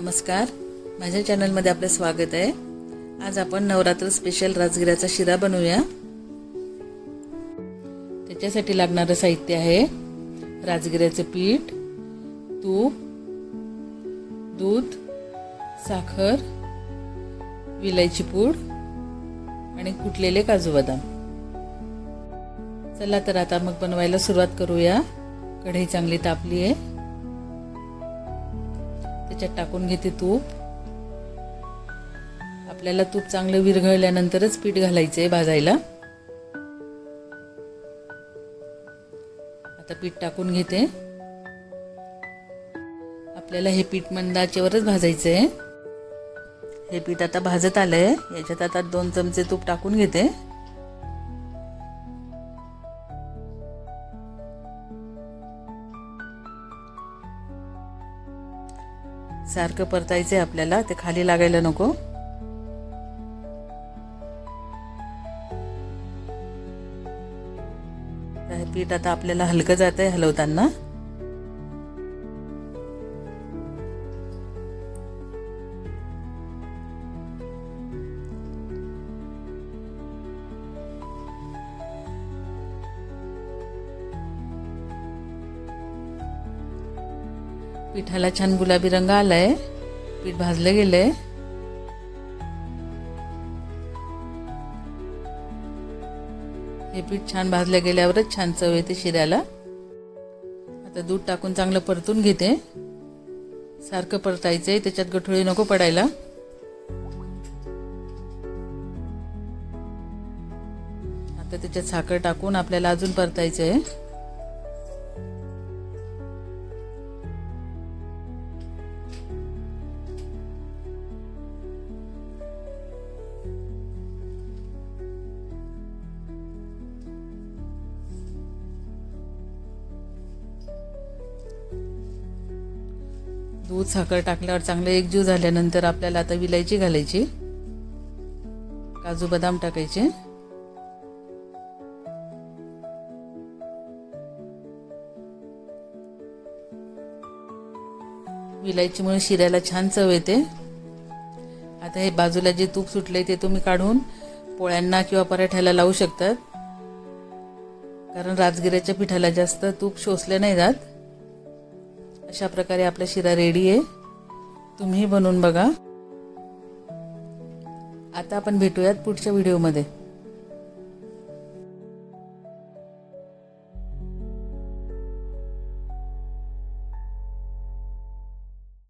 नमस्कार. माझ्या चॅनलमध्ये आपलं स्वागत आहे. आज आपण नवरात्र स्पेशल राजगिऱ्याचा शिरा बनवूया. त्याच्यासाठी लागणारं साहित्य आहे राजगिऱ्याचं पीठ तूप दूध साखर विलायची पूड आणि कुटलेले काजू बदाम. चला तर आता मग बनवायला सुरुवात करूया. कढई चांगली तापली आहे. त्याच्यात टाकून घेते तूप. आपल्याला तूप चांगलं विरघळल्यानंतरच पीठ घालायचंय भाजायला. आता पीठ टाकून घेते. आपल्याला हे पीठ मंदाचेवरच भाजायचं आहे हे पीठ आता भाजत आलंय. याच्यात आता दोन चमचे तूप टाकून घेते. सारखं परतायचंय आपल्याला. ते खाली लागायला नको. हे पीठ आता आपल्याला हलकं जात आहे हलवताना. पिठाला छान गुलाबी रंग आलाय. पीठ भाजलं गेलंय. हे पीठ छान भाजलं गेल्यावरच छान चव येते शिऱ्याला आता दूध टाकून चांगलं परतून घेते. सारखं परतायचंय त्याच्यात गठुळे नको पडायला. आता त्याच्यात साखर टाकून आपल्याला अजून परतायचंय. दूध साखर टाकल्यावर चांगलं एकजीव झाल्यानंतर आपल्याला आता विलायची घालायची. काजू बदाम टाकायचे. विलायचीमुळे शिऱ्याला छान चव येते. आता हे बाजूला जे तूप सुटले ते तुम्ही काढून पोळ्यांना किंवा पराठ्याला लावू शकतात. कारण राजगिऱ्याच्या पिठाला जास्त तूप शोषले नाही जात. अशा प्रकारे आपला शिरा रेडी आहे. तुम्ही बनवून बघा. आता आपण भेटूयात पुढच्या व्हिडिओमध्ये